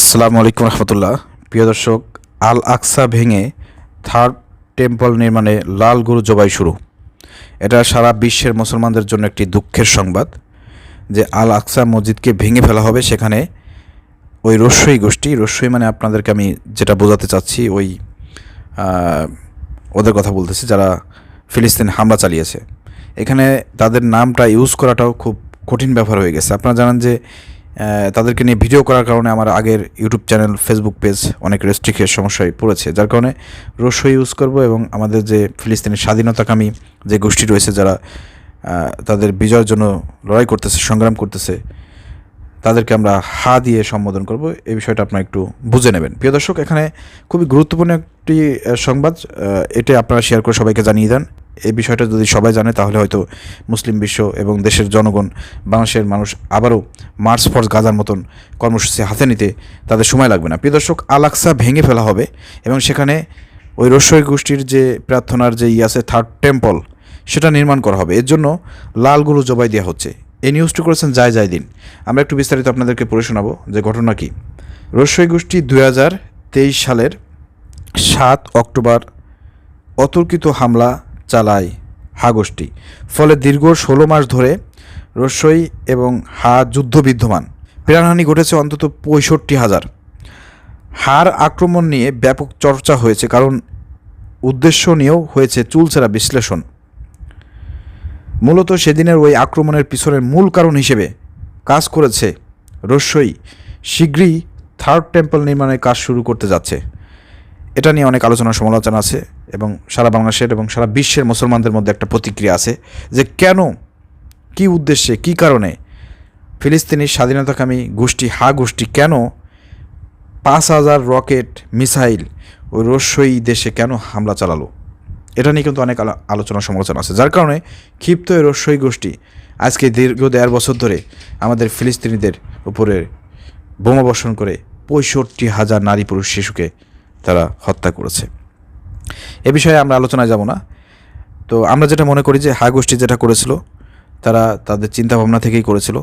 আসসালামু আলাইকুম রহমতুল্লাহ। প্রিয় দর্শক আল আকসা ভেঙে থার্ড টেম্পল নির্মাণে লাল গরু জবাই শুরু। এটা সারা বিশ্বের মুসলমানদের জন্য একটি দুঃখের সংবাদ যে আল আকসা মসজিদকে ভেঙে ফেলা হবে সেখানে ওই রস্যই গোষ্ঠী। রস্যই মানে আপনাদেরকে আমি যেটা বোঝাতে চাচ্ছি, ওই ওদের কথা বলতেছি, যারা ফিলিস্তিন হামলা চালিয়েছে। এখানে তাদের নামটা ইউজ করাটাও খুব কঠিন ব্যাপার হয়ে গেছে। আপনারা জানেন যে তাদেরকে নিয়ে ভিডিও করার কারণে আমার আগের ইউটিউব চ্যানেল ফেসবুক পেজ অনেক রেস্ট্রিক্টের সমস্যায় পড়েছে। যার কারণে রস্য ইউজ করব এবং আমাদের যে ফিলিস্তিনের স্বাধীনতাকামী যে গোষ্ঠী রয়েছে যারা তাদের বিজয়ের জন্য লড়াই করতেছে, সংগ্রাম করতেছে, তাদেরকে আমরা হা দিয়ে সম্বোধন করব। এই বিষয়টা আপনারা একটু বুঝে নেবেন। প্রিয় দর্শক, এখানে খুবই গুরুত্বপূর্ণ একটি সংবাদ এটা আপনারা শেয়ার করে সবাইকে জানিয়ে দেন। এই বিষয়টা যদি সবাই জানে, তাহলে হয়তো মুসলিম বিশ্ব এবং দেশের জনগণ, বাংলাদেশের মানুষ আবারও মার্চ ফর গাজার মতন কর্মসূচি হাতে নিতে তাদের সময় লাগবে না। প্রিয় আলাক্সা ভেঙে ফেলা হবে এবং সেখানে ওই রস্যই গোষ্ঠীর যে প্রার্থনার যে আছে, থার্ড টেম্পল, সেটা নির্মাণ করা হবে। এর জন্য লাল গরু জবাই দেওয়া হচ্ছে। এই নিউজটি করেছেন যায় যায় দিন। আমরা একটু বিস্তারিত আপনাদেরকে পড়ে শোনাবো যে ঘটনা কি। রস্যই গোষ্ঠী দুই হাজার তেইশ সালের সাত অক্টোবর অতর্কিত হামলা চালায় হা গোষ্ঠী। ফলে দীর্ঘ ষোলো মাস ধরে রস্যই এবং হা যুদ্ধ বিদ্যমান। প্রাণহানি ঘটেছে অন্তত পঁয়ষট্টি হাজার। হার আক্রমণ নিয়ে ব্যাপক চর্চা হয়েছে, কারণ উদ্দেশ্য নিয়েও হয়েছে চুলচেরা বিশ্লেষণ। মূলত সেদিনের ওই আক্রমণের পিছনের মূল কারণ হিসেবে কাজ করেছে রস্যই শীঘ্রই থার্ড টেম্পল নির্মাণের কাজ শুরু করতে যাচ্ছে। এটা নিয়ে অনেক আলোচনা সমালোচনা আছে। এবং সারা বাংলাদেশের এবং সারা বিশ্বের মুসলমানদের মধ্যে একটা প্রতিক্রিয়া আছে যে কেন, কি উদ্দেশ্যে, কি কারণে ফিলিস্তিনি স্বাধীনতাকামী গোষ্ঠী, হা গোষ্ঠী কেন পাঁচ হাজার রকেট মিসাইল ওই রস্যই দেশে কেন হামলা চালালো? এটা নিয়ে কিন্তু অনেক আলো- আলোচনা সমালোচনা আছে, যার কারণে ক্ষিপ্ত এই রস্যই গোষ্ঠী আজকে দীর্ঘ দেড় বছর ধরে আমাদের ফিলিস্তিনিদের উপরে বোমা বর্ষণ করে পঁয়ষট্টি হাজার নারী পুরুষ শিশুকে তারা হত্যা করেছে। এ বিষয়ে আমরা আলোচনায় যাব না। তো আমরা যেটা মনে করি যে হা গোষ্ঠী যেটা করেছিল, তারা তাদের চিন্তাভাবনা থেকেই করেছিল।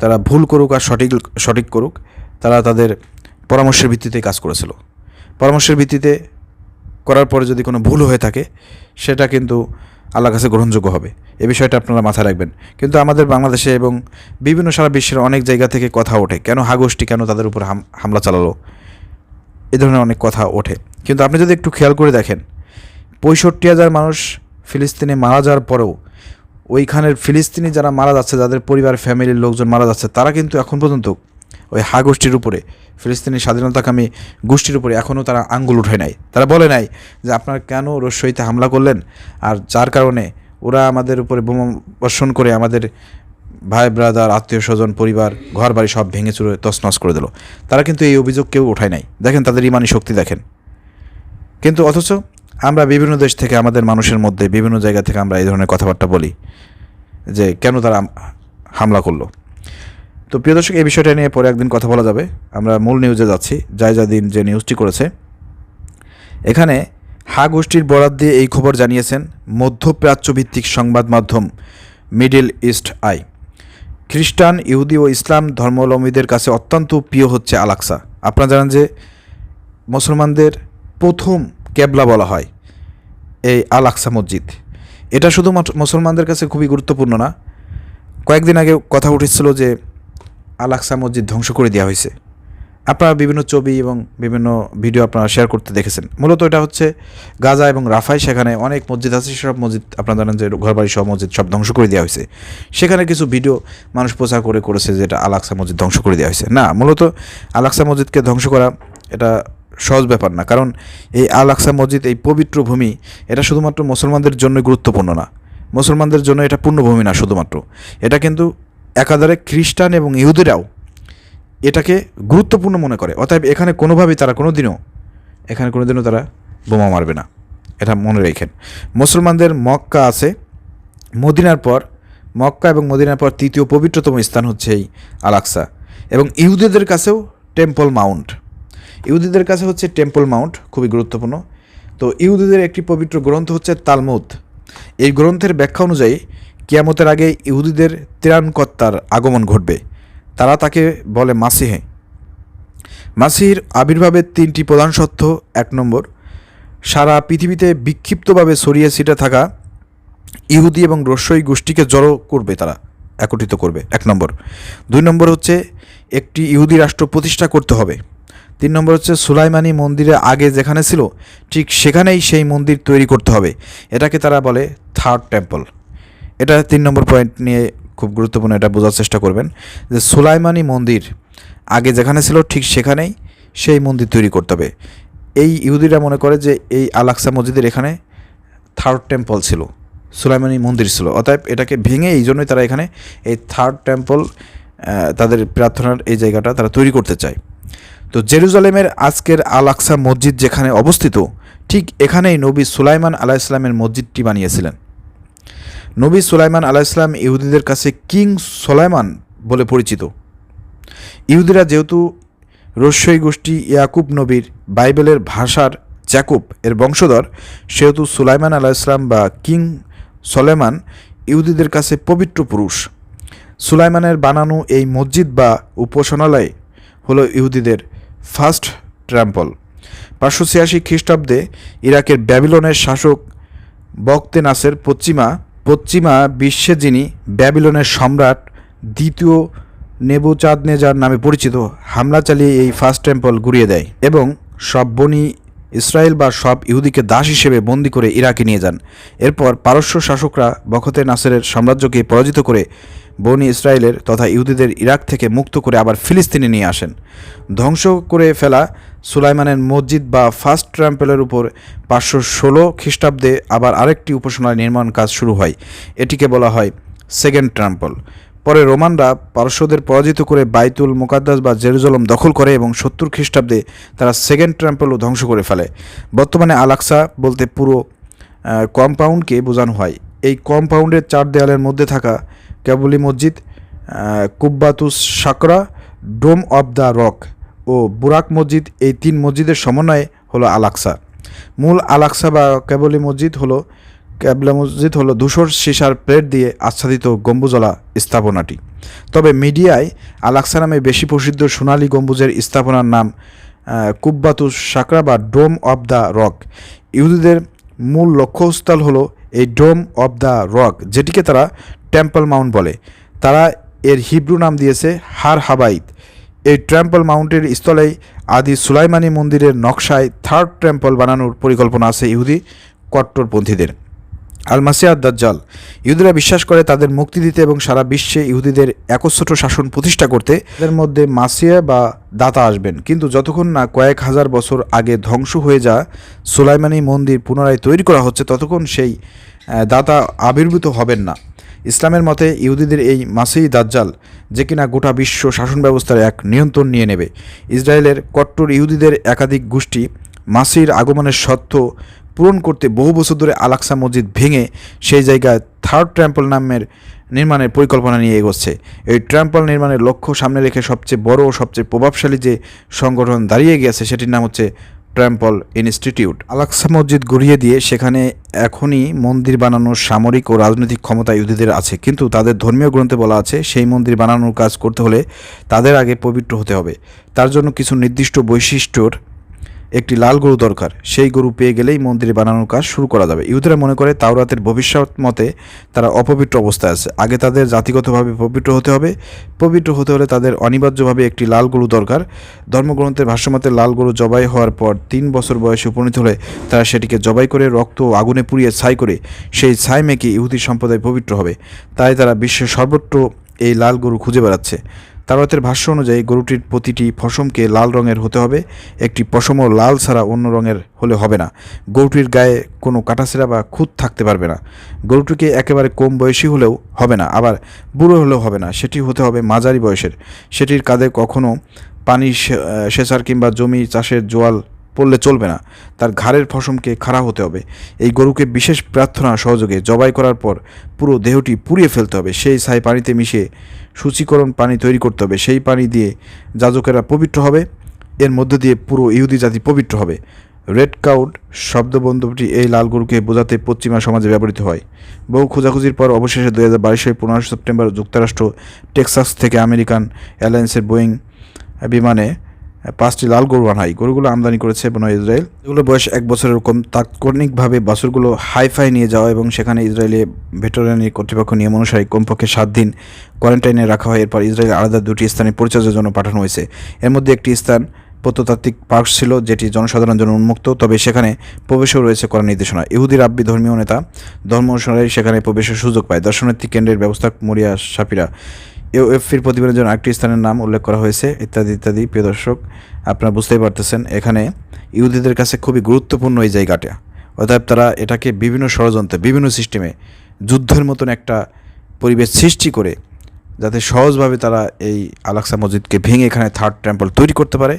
তারা ভুল করুক আর সঠিক সঠিক করুক, তারা তাদের পরামর্শের ভিত্তিতে কাজ করেছিল। পরামর্শের ভিত্তিতে করার পরে যদি কোনো ভুল হয়ে থাকে, সেটা কিন্তু আল্লাহর কাছে গ্রহণযোগ্য হবে। এ বিষয়টা আপনারা মাথায় রাখবেন। কিন্তু আমাদের বাংলাদেশে এবং বিভিন্ন সারা বিশ্বের অনেক জায়গা থেকে কথা ওঠে, কেন হাগোষ্ঠী কেন তাদের উপর হাম- হামলা চালালো? এ ধরনের অনেক কথা ওঠে। কিন্তু আপনি যদি একটু খেয়াল করে দেখেন, পঁয়ষট্টি হাজার মানুষ ফিলিস্তিনে মারা যাওয়ার পরেও ওইখানের ফিলিস্তিনি যারা মারা যাচ্ছে, যাদের পরিবার, ফ্যামিলির লোকজন মারা যাচ্ছে, তারা কিন্তু এখন পর্যন্ত ওই হা গোষ্ঠীর উপরে, ফিলিস্তিনি স্বাধীনতাকামী গোষ্ঠীর উপরে এখনও তারা আঙ্গুল উঠে নাই। তারা বলে নাই যে আপনারা কেন রস্যইতে হামলা করলেন? আর যার কারণে ওরা আমাদের উপরে বোমা বর্ষণ করে আমাদের ভাই, ব্রাদার, আত্মীয় স্বজন, পরিবার ঘর বাড়ি সব ভেঙে চুরে তছনছ করে দিল। তারা কিন্তু এই অভিযোগ কেউ ওঠায় নাই। দেখেন তাদের ইমানি শক্তি দেখেন। কিন্তু অথচ আমরা বিভিন্ন দেশ থেকে, আমাদের মানুষের মধ্যে, বিভিন্ন জায়গা থেকে আমরা এই ধরনের কথাবার্তা বলি যে কেন তারা হামলা করল। তো প্রিয় দর্শক, এই বিষয়টা নিয়ে পরে একদিন কথা বলা যাবে। আমরা মূল নিউজে যাচ্ছি। জায়জা দিন যে নিউজটি করেছে। এখানে হা গোষ্ঠীর বরাদ দিয়ে এই খবর জানিয়েছেন মধ্যপ্রাচ্যভিত্তিক সংবাদ মাধ্যম মিডল ইস্ট আই। খ্রিস্টান, ইহুদি ও ইসলাম ধর্মাবলম্বীদের কাছে অত্যন্ত প্রিয় হচ্ছে আলাক্সা আপনারা জানেন যে মুসলমানদের প্রথম কেবলা বলা হয়, এই আল আকসা মসজিদ। এটা শুধু মুসলমানদের কাছে খুবই গুরুত্বপূর্ণ না। কয়েকদিন আগে কথা উঠেছিল যে আল আকসা মসজিদ ধ্বংস করে দেওয়া হয়েছে। আপনারা বিভিন্ন ছবি এবং বিভিন্ন ভিডিও আপনারা শেয়ার করতে দেখেছেন। মূলত এটা হচ্ছে গাজা এবং রাফাই সেখানে অনেক মসজিদ আছে, সেসব মসজিদ আপনারা জানেন যে ঘরবাড়ি সব মসজিদ সব ধ্বংস করে দেওয়া হয়েছে। সেখানে কিছু ভিডিও মানুষ প্রচার করে করেছে যে এটা আলাক্সা মসজিদ ধ্বংস করে দেওয়া হয়েছে। না, মূলত আলাক্সা মসজিদকে ধ্বংস করা, এটা সহজ ব্যাপার না। কারণ এই আল আকসা মসজিদ, এই পবিত্র ভূমি, এটা শুধুমাত্র মুসলমানদের জন্য গুরুত্বপূর্ণ না। মুসলমানদের জন্য এটা পূর্ণভূমি না শুধুমাত্র। এটা কিন্তু একাধারে খ্রিস্টান এবং ইহুদিরাও এটাকে গুরুত্বপূর্ণ মনে করে। অতএব এখানে কোনোভাবেই তারা কোনো দিনও এখানে কোনো দিনও তারা বোমা মারবে না। এটা মনে রেখেন। মুসলমানদের মক্কা আছে। মদিনার পর, মক্কা এবং মদিনার পর তৃতীয় পবিত্রতম স্থান হচ্ছে এই আলাক্সা এবং ইহুদিদের কাছেও টেম্পল মাউন্ট। ইহুদিদের কাছে হচ্ছে টেম্পল মাউন্ট, খুবই গুরুত্বপূর্ণ। তো ইহুদিদের একটি পবিত্র গ্রন্থ হচ্ছে তালমুদ। এই গ্রন্থের ব্যাখ্যা অনুযায়ী, কিয়ামতের আগে ইহুদিদের ত্রাণকর্তার আগমন ঘটবে। তারা তাকে বলে মাসিহে। মাসির আবির্ভাবের তিনটি প্রধান সত্য, এক নম্বর, সারা পৃথিবীতে বিক্ষিপ্তভাবে ছড়িয়ে ছিটে থাকা ইহুদি এবং রস্যই গোষ্ঠীকে জড়ো করবে তারা, একত্রিত করবে, এক নম্বর। দুই নম্বর হচ্ছে, একটি ইহুদি রাষ্ট্র প্রতিষ্ঠা করতে হবে। তিন নম্বর হচ্ছে সুলাইমানি মন্দিরে আগে যেখানে ছিল, ঠিক সেখানেই সেই মন্দির তৈরি করতে হবে। এটাকে তারা বলে থার্ড টেম্পল। এটা তিন নম্বর পয়েন্ট নিয়ে খুব গুরুত্বপূর্ণ এটা বোঝার চেষ্টা করবেন যে সুলাইমানি মন্দির আগে যেখানে ছিল, ঠিক সেখানেই সেই মন্দির তৈরি করতে হবে। এই ইহুদিরা মনে করে যে এই আলাক্সা মসজিদের এখানে থার্ড টেম্পল ছিল, সুলাইমানি মন্দির ছিল। অতএব এটাকে ভেঙে এই জন্যই তারা এখানে এই থার্ড টেম্পল তাদের প্রার্থনার এই জায়গাটা তারা তৈরি করতে চায়। তো জেরুজালেমের আজকের আল আকসা মসজিদ যেখানে অবস্থিত, ঠিক এখানেই নবী সুলাইমান আলাহ ইসলামের মসজিদটি বানিয়েছিলেন। নবী সুলাইমান আলাহ ইসলাম ইহুদিদের কাছে কিং সুলাইমান বলে পরিচিত। ইহুদিরা যেহেতু রস্যই গোষ্ঠী ইয়াকুব নবীর বাইবেলের ভাষার জ্যাকুব এর বংশধর, সেহেতু সুলাইমান আলাহ ইসলাম বা কিং সলেমান ইহুদিদের কাছে পবিত্র পুরুষ। সুলাইমানের বানানো এই মসজিদ বা উপাসনালয় হলো ইহুদিদের ফার্স্ট ট্রাম্পল। পাঁচশো ছিয়াশি খ্রিস্টাব্দে ইরাকের ব্যাবিলনের শাসক বক্তে নাসের পশ্চিমা পশ্চিমা বিশ্বে যিনি ব্যাবিলনের সম্রাট, দ্বিতীয় নেবুচাঁদনেজার নামে পরিচিত, হামলা চালিয়ে এই ফার্স্ট টেম্পল গুড়িয়ে দেয় এবং সব বনি ইসরায়েল বা সব ইহুদিকে দাস হিসেবে বন্দি করে ইরাকে নিয়ে যান। এরপর পারস্য শাসকরা বখতে নাসেরের সাম্রাজ্যকে পরাজিত করে বনি ইসরায়েলের তথা ইহুদিদের ইরাক থেকে মুক্ত করে আবার ফিলিস্তিনে নিয়ে আসেন। ধ্বংস করে ফেলা সুলাইমানের মসজিদ বা ফার্স্ট ট্রাম্পেলের উপর পাঁচশো ষোলো খ্রিস্টাব্দে আবার আরেকটি উপাসনায় নির্মাণ কাজ শুরু হয়। এটিকে বলা হয় সেকেন্ড ট্রাম্পল। পরে রোমানরা পারস্যদের পরাজিত করে বাইতুল মোকাদ্দাস বা জেরুজালম দখল করে এবং সত্তর খ্রিস্টাব্দে তারা সেকেন্ড ট্রাম্পলও ধ্বংস করে ফেলে। বর্তমানে আলাক্সা বলতে পুরো কম্পাউন্ডকে বোঝানো হয়। এই কম্পাউন্ডের চার দেয়ালের মধ্যে থাকা ক্যাবলি মসজিদ কুব্বাতুস সাকরা, ডোম অব দ্য রক ও বুরাক মসজিদ, এই তিন মসজিদের সমন্বয়ে হলো আলাক্সা মূল আলাক্সা বা ক্যাবলি মসজিদ হলো ক্যাবলা মসজিদ হলো ধূসর সীসার প্লেট দিয়ে আচ্ছাদিত গম্বুজলা স্থাপনাটি। তবে মিডিয়ায় আলাক্সা নামে বেশি প্রসিদ্ধ সোনালী গম্বুজের স্থাপনার নাম কুব্বাতুস সাকরা বা ডোম অব দ্য রক। ইহুদিদের মূল লক্ষ্যস্থল হলো এই ডোম অব দ্য রক, যেটিকে তারা টেম্পল মাউন্ট বলে। তারা এর হিব্রু নাম দিয়েছে হার হাবাইত। এই ট্র্যাম্পল মাউন্টের স্থলেই আদি সুলাইমানি মন্দিরের নকশায় থার্ড টেম্পল বানানোর পরিকল্পনা আছে ইহুদি কট্টরপন্থীদের। আলমাসিয়া দাজ্জাল ইহুদিরা বিশ্বাস করে তাদের মুক্তি দিতে এবং সারা বিশ্বে ইহুদিদের একচ্ছত্র শাসন প্রতিষ্ঠা করতে এদের মধ্যে মাসিয়া বা দাতা আসবেন। কিন্তু যতক্ষণ না কয়েক হাজার বছর আগে ধ্বংস হয়ে যা সুলাইমানি মন্দির পুনরায় তৈরি করা হচ্ছে, ততক্ষণ সেই দাতা আবির্ভূত হবেন না। ইসলামের মতে ইহুদিদের এই মাসেই দাজ্জাল যে কিনা গোটা বিশ্ব শাসন ব্যবস্থার এক নিয়ন্ত্রণ নিয়ে নেবে। ইসরায়েলের কট্টর ইহুদিদের একাধিক গোষ্ঠী মাসির আগমনের সত্য পূরণ করতে বহু বছর ধরে আলাক্সা মসজিদ ভেঙে সেই জায়গায় থার্ড ট্র্যাম্পল নামের নির্মাণের পরিকল্পনা নিয়ে এগোচ্ছে। এই ট্র্যাম্পল নির্মাণের লক্ষ্য সামনে রেখে সবচেয়ে বড় ও সবচেয়ে প্রভাবশালী যে সংগঠন দাঁড়িয়ে গিয়েছে সেটির নাম হচ্ছে ট্র্যাম্পল ইনস্টিটিউট আলাক্সা মসজিদ গড়িয়ে দিয়ে সেখানে এখনই মন্দির বানানোর সামরিক ও রাজনৈতিক ক্ষমতা ইহুদিদের আছে। কিন্তু তাদের ধর্মীয় গ্রন্থে বলা আছে, সেই মন্দির বানানোর কাজ করতে হলে তাদের আগে পবিত্র হতে হবে। তার জন্য কিছু নির্দিষ্ট বৈশিষ্ট্যর একটি লাল গরু দরকার। সেই গরু পেয়ে গেলেই মন্দিরে বানানোর কাজ শুরু করা যাবে। ইহুদিরা মনে করে তাওরাতের ভবিষ্যৎ মতে তারা অপবিত্র অবস্থায় আছে। আগে তাদের জাতিগতভাবে পবিত্র হতে হবে। পবিত্র হতে হলে তাদের অনিবার্যভাবে একটি লাল গরু দরকার। ধর্মগ্রন্থের ভাষ্যমতে লাল গরু জবাই হওয়ার পর তিন বছর বয়সে উপনীত হলে তারা সেটিকে জবাই করে রক্ত ও আগুনে পুড়িয়ে ছাই করে সেই ছাই মেকে ইহুদি সম্প্রদায় পবিত্র হবে। তাই তারা বিশ্বের সর্বত্র এই লাল গরু খুঁজে বেড়াচ্ছে। তারতের ভাষ্য অনুযায়ী গরুটির প্রতিটি পশমকে লাল রঙের হতে হবে। একটি পশমও লাল ছাড়া অন্য রঙের হলে হবে না। গরুটির গায়ে কোনো কাটাছেড়া বা খুঁত থাকতে পারবে না। গরুটিকে একেবারে কম বয়সী হলেও হবে না, আবার বুড়ো হলেও হবে না। সেটি হতে হবে মাঝারি বয়সের। সেটির কাঁধে কখনো পানি সেচার কিংবা জমি চাষের জোয়াল পড়লে চলবে না। তার ঘাড়ের ফসমকে খাড়া হতে হবে। এই গরুকে বিশেষ প্রার্থনা সহযোগে জবাই করার পর পুরো দেহটি পুড়িয়ে ফেলতে হবে। সেই ছাই পানিতে মিশিয়ে সূচিকরণ পানি তৈরি করতে হবে। সেই পানি দিয়ে যাজকেরা পবিত্র হবে। এর মধ্য দিয়ে পুরো ইহুদি জাতি পবিত্র হবে। রেড কাউড শব্দবন্ধটি এই লাল গরুকে বোঝাতে পশ্চিমা সমাজে ব্যবহৃত হয়। বহু খোঁজাখুঁজির পর অবশেষে দু হাজার বাইশ পনেরো সেপ্টেম্বর যুক্তরাষ্ট্র, টেক্সাস থেকে আমেরিকান এয়ারলাইন্সের বোয়িং বিমানে পাঁচটি লাল গরু আনাই গরুগুলো আমদানি করেছে বন ইসরায়েল। এগুলো বয়স এক বছরের কম তাৎক্ষণিকভাবে বাছুরগুলো হাইফাই নিয়ে যাওয়া এবং সেখানে ইসরায়েলে ভেটেরিনারি কর্তৃপক্ষ নিয়ম অনুসারে কমপক্ষে সাত দিন কোয়ারেন্টাইনে রাখা হয়। এরপর ইসরায়েল আলাদা দুটি স্থানে পরিচর্যার জন্য পাঠানো হয়েছে। এর মধ্যে একটি স্থান প্রত্নতাত্ত্বিক পার্ক ছিল, যেটি জনসাধারণের জন্য উন্মুক্ত, তবে সেখানে প্রবেশও রয়েছে করা নির্দেশনা। ইহুদি রাব্বি ধর্মীয় নেতা ধর্ম অনুসারে সেখানে প্রবেশের সুযোগ পায়। দর্শনার্থী কেন্দ্রের ব্যবস্থা মরিয়া সাপিরা ইউএফির প্রতিবেদনের জন্য একটি স্থানের নাম উল্লেখ করা হয়েছে। ইত্যাদি ইত্যাদি। প্রিয় দর্শক, আপনারা বুঝতেই পারতেছেন, এখানে ইহুদিদের কাছে খুবই গুরুত্বপূর্ণ এই জায়গাটা। অতএব তারা এটাকে বিভিন্ন ষড়যন্ত্রে, বিভিন্ন সিস্টেমে, যুদ্ধের মতন একটা পরিবেশ সৃষ্টি করে, যাতে সহজভাবে তারা এই আলাক্সা মসজিদকে ভেঙে এখানে থার্ড টেম্পল তৈরি করতে পারে।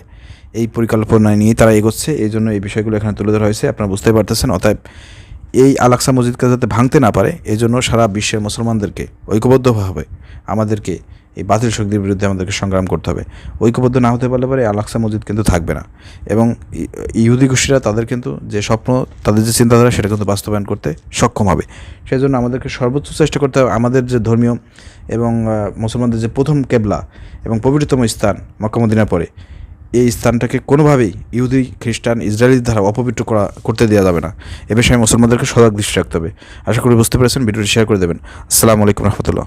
এই পরিকল্পনা নিয়ে তারা এগোচ্ছে। এই জন্য এই বিষয়গুলো এখানে তুলে ধরা হয়েছে। আপনারা বুঝতেই পারতেছেন। অতএব এই আলাক্সা মসজিদকে যাতে ভাঙতে না পারে এই জন্য সারা বিশ্বের মুসলমানদেরকে ঐক্যবদ্ধভাবে আমাদেরকে এই বাতিল শক্তির বিরুদ্ধে আমাদেরকে সংগ্রাম করতে হবে। ঐক্যবদ্ধ না হতে পারলে পরে আলাক্সা মসজিদ কিন্তু থাকবে না। এবং ইহুদি গোষ্ঠীরা তাদের কিন্তু যে স্বপ্ন, তাদের যে চিন্তাধারা, সেটা কিন্তু বাস্তবায়ন করতে সক্ষম হবে। সেই জন্য আমাদেরকে সর্বোচ্চ চেষ্টা করতে হবে আমাদের যে ধর্মীয় এবং মুসলমানদের যে প্রথম কেবলা এবং পবিত্রতম স্থান মক্কামদিনার পরে এই স্থানটাকে কোনোভাবেই ইহুদি, খ্রিস্টান ইসরায়েলি দ্বারা অপবিত্র করা, করতে দেওয়া যাবে না। এ বিষয়ে মুসলমানদেরকে সজাগ দৃষ্টি রাখতে হবে। আশা করি বুঝতে পেরেছেন, ভিডিওটি শেয়ার করে দেবেন। আসসালামু আলাইকুম রহমতুল্লাহ।